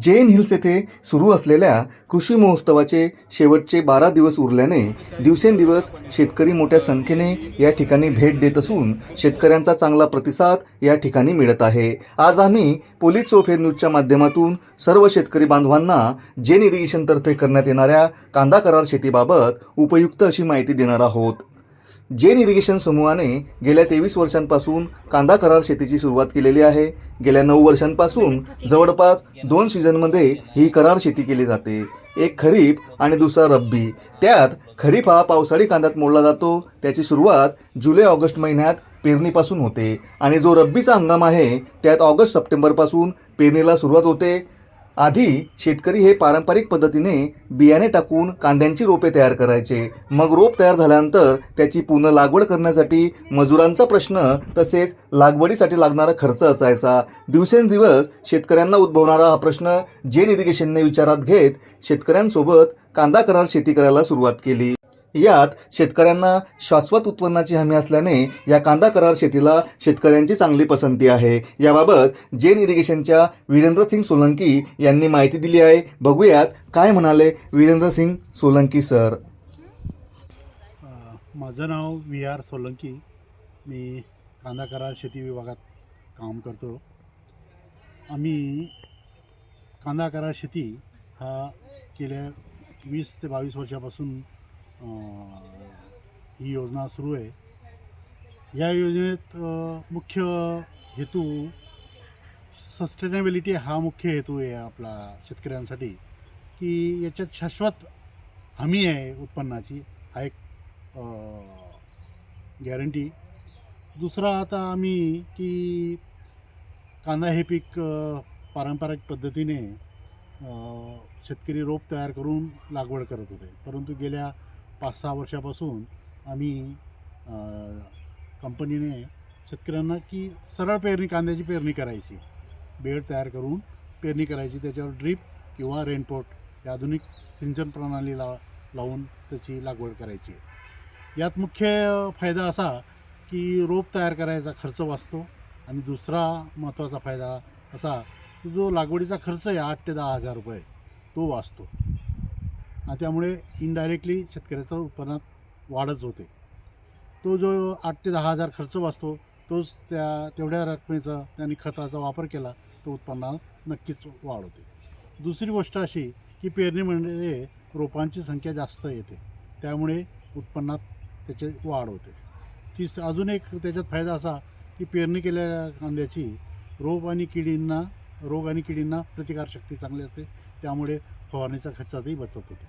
Jain hills येथे सुरू असलेल्या कृषी महोत्सवाचे शेवटचे बारा दिवस उरल्याने दिवसेंदिवस शेतकरी मोठ्या संख्येने या ठिकाणी भेट देत असून शेतकऱ्यांचा चांगला प्रतिसाद या ठिकाणी मिळत आहे. आज आम्ही पोलीस चौफेर न्यूजच्या माध्यमातून सर्व शेतकरी बांधवांना जैन इरिगेशनतर्फे करण्यात येणाऱ्या कांदा करार शेतीबाबत उपयुक्त अशी माहिती देणार आहोत. जेन इरिगेशन समूहाने गेल्या तेवीस वर्षांपासून कांदा करार शेतीची सुरुवात केलेली आहे. गेल्या नऊ वर्षांपासून जवळपास दोन सीझनमध्ये ही करार शेती केली जाते. एक खरीप आणि दुसरा रब्बी. त्यात खरीप हा पावसाळी कांद्यात मोडला जातो. त्याची सुरुवात जुलै ऑगस्ट महिन्यात पेरणीपासून होते आणि जो रब्बीचा हंगाम आहे त्यात ऑगस्ट सप्टेंबरपासून पेरणीला सुरुवात होते. आधी शेतकरी हे पारंपरिक पद्धतीने बियाणे टाकून कांद्यांची रोपे तयार करायचे. मग रोप तयार झाल्यानंतर त्याची पुन्हा लागवड करण्यासाठी मजुरांचा प्रश्न तसेच लागवडीसाठी लागणारा खर्च असायचा. दिवसेंदिवस शेतकऱ्यांना उद्भवणारा हा प्रश्न जेन इरिगेशनने विचारात घेत शेतकऱ्यांसोबत कांदा करार शेती करायला सुरुवात केली. यात शेतकऱ्यांना शाश्वत उत्पन्नाची हमी असल्याने या कांदा करार शेतीला शेतकऱ्यांची चांगली पसंती आहे. याबाबत जेन इरिगेशनच्या वीरेंद्र सिंग सोलंकी यांनी माहिती दिली आहे. बघूयात काय म्हणाले वीरेंद्र सिंग सोलंकी सर. माझं नाव व्ही आर सोलंकी. मी कांदा करार शेती विभागात काम करतो. आम्ही कांदा करार शेती हा गेल्या वीस ते बावीस वर्षापासून ही योजना सुरू आहे. या योजनेत मुख्य हेतू सस्टेनेबिलिटी हा मुख्य हेतू आहे आपला शेतकऱ्यांसाठी की याच्यात शाश्वत हमी आहे उत्पन्नाची हा एक गॅरंटी दुसरा आता आम्ही की कांदा हे पीक पारंपरिक पद्धतीने शेतकरी रोप तयार करून लागवड करत होते. परंतु गेल्या पाच सहा वर्षापासून आम्ही कंपनीने शेतकऱ्यांना की सरळ पेरणी कांद्याची पेरणी करायची. बेड तयार करून पेरणी करायची. त्याच्यावर ड्रीप किंवा रेनपोट या आधुनिक सिंचन प्रणालीला लावून त्याची लागवड करायची. यात मुख्य फायदा असा की रोप तयार करायचा खर्च वाचतो आणि दुसरा महत्त्वाचा फायदा असा की जो लागवडीचा खर्च आहे आठ ते दहा हजार रुपये तो वाचतो. त्यामुळे इनडायरेक्टली शेतकऱ्याचं उत्पन्नात वाढच होते. तो जो आठ ते दहा हजार खर्च वाचतो तोच त्या तेवढ्या रकमेचा त्यांनी खताचा वापर केला तो उत्पन्नात नक्कीच वाढ होते दुसरी गोष्ट अशी की पेरणी म्हणजे रोपांची संख्या जास्त येते. त्यामुळे उत्पन्नात त्याचे वाढ होते. ती अजून एक त्याच्यात फायदा असा की पेरणी केलेल्या कांद्याची रोग आणि किडींना रोग आणि किडींना प्रतिकारशक्ती चांगली असते. त्यामुळे फवारणीचा खर्चातही बचत होते.